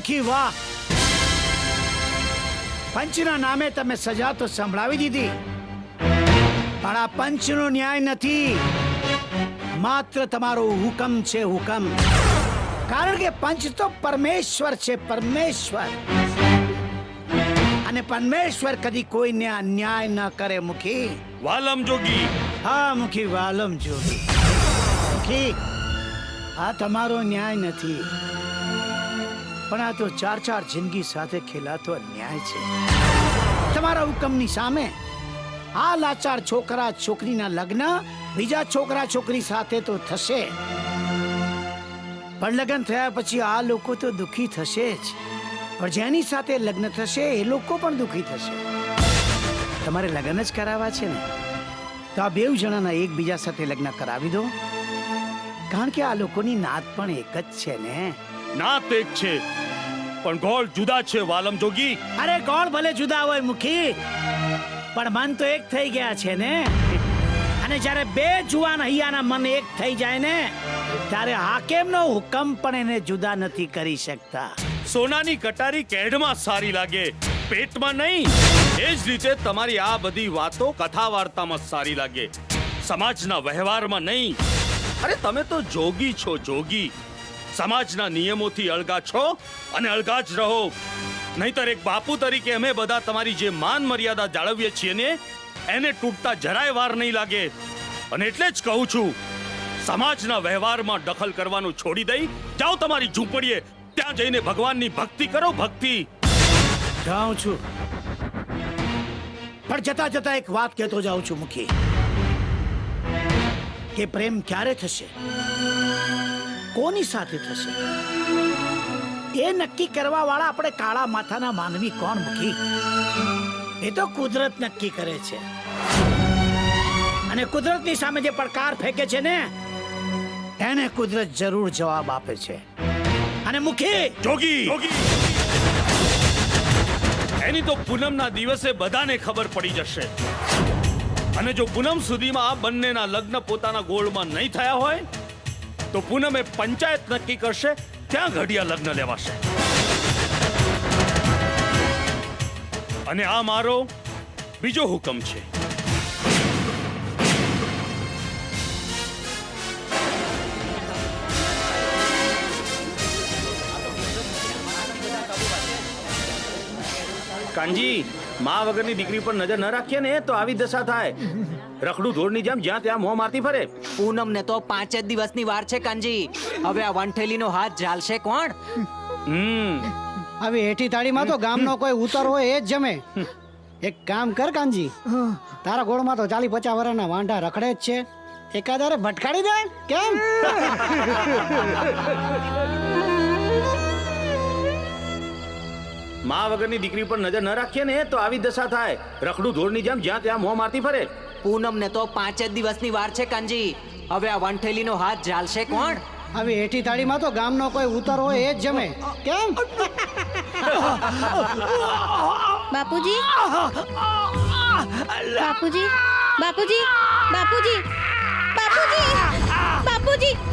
મુખી વાહ. પંચના નામે તમે સજા તો સંભળાવી દીધી. પણ આ પંચનો ન્યાય નથી. માત્ર તમારો હુકમ છે હુકમ. કારણ કે પંચ તો પરમેશ્વર છે પરમેશ્વર. અને પરમેશ્વર કદી કોઈને અન્યાય ન કરે મુખી. વાલમ જોગી. હા મુખી વાલમ જોગી. મુખી આ તમારો ન્યાય નથી. પણ આ તો ચાર ચાર જિંદગી સાથે ખેલાતો ન્યાય છે. તમારા હુકમની સામે આ લાચાર છોકરા છોકરીના લગ્ન, બીજા છોકરા છોકરી સાથે તો થશે. પણ લગ્ન થયા પછી આ લોકો તો દુખી થશે જ. પણ જેની સાથે લગ્ન થશે, એ લોકો પણ દુખી થશે. તમારે લગ્ન જ કરાવવા છે ને? તો આ બેવ જણાના એકબીજા સાથે લગ્ન કરાવી દો. કારણ કે આ લોકોની નાત પણ એક જ છે ને. નાત એક છે. પણ ગોળ જુદા છે વાલમ જોગી. અરે કોણ ભલે જુદા હોય મુખી. પણ મન તો એક થઈ ગયા છે ને. અને જ્યારે બે જુવાન હૈયાના મન એક થઈ જાય ને ત્યારે હાકેમનો હુકમ પણ એને જુદા નથી કરી શકતા? સોનાની કટારી કેડમાં સારી લાગે પેટમાં નહીં. એ જ રીતે તમારી આ બધી વાતો કથા વાર્તામાં સારી લાગે. સમાજના વ્યવહારમાં નહીં. અરે તમે તો જોગી છો જોગી. સમાજના નિયમોથી અળગા છો અને અળગા જ રહો. નહીતર એક બાપુ તરીકે અમે બધા તમારી જે માન મર્યાદા જાળવીએ છીએ ને, એને તૂટતા જરાય વાર નહીં લાગે. અને એટલે જ કહું છું, સમાજના વ્યવહારમાં દખલ કરવાનું છોડી દઈ, જાઓ તમારી ઝૂંપડીએ, ત્યાં જઈને ભગવાનની ભક્તિ કરો, ભક્તિ. જાઉં છું. પણ જતા જતા એક વાત કહેતો જાઉં છું, મુખી. કે પ્રેમ ક્યારે થશે? કોની સાથે થશે? એ નક્કી કરવા વાળા આપણે કાળા માથાના માનવી કોણ, મુખી? એ તો કુદરત નક્કી કરે છે. અને કુદરતની સામે જે પડકાર ફેંકે છે ને, એને કુદરત જરૂર જવાબ આપે છે. અને મુખી! જોગી! એની તો પૂનમના દિવસે બધાને ખબર પડી જશે. અને જો પૂનમ સુધીમાં આ બંનેના લગ્ન પોતાના ગોળમાં નહીં થયા હોય તો પૂનમે પંચાયત નક્કી કરશે, ત્યાં ઘડિયા લગ્ન લેવાશે. અને આ મારો બીજો હુકમ છે. કાંજી મા વગરની દીકરી પર નજર ન રાખીએ ને તો આવી દશા થાય. રખડું ધોળની જેમ જ્યાં ત્યાં મોં મારતી ફરે. પૂનમ ને તો પાંચ જ દિવસની વાર છે કાનજી હવે આ વંઠેલીનો હાથ ઝાલશે કોણ? હમ. આવી હેઠી થાળીમાં તો ગામનો કોઈ ઉતર હોય એ જ જમે. એક કામ કર કાનજી. તારા ગોળમાં તો ચાલી પચાસ વર્ષના વાંઢા રખડે જ છે. એકાદારે ભટકાડી દે કેમ? મા વગરની દીકરી પર નજર ન રાખીએ ને તો આવી દશા થાય. રખડું ધોળની જેમ જ્યાં ત્યાં મોં મારતી ફરે. પૂનમ ને તો પાંચ જ દિવસની વાર છે કાનજી. હવે આ વંઠેલીનો હાથ ઝાલશે કોણ? હવે હેઠી થાળીમાં તો ગામનો કોઈ ઉતર હોય એ જ જમે. કેમ? બાપુજી? બાપુજી? બાપુજી? બાપુજી? બાપુજી? બાપુજી?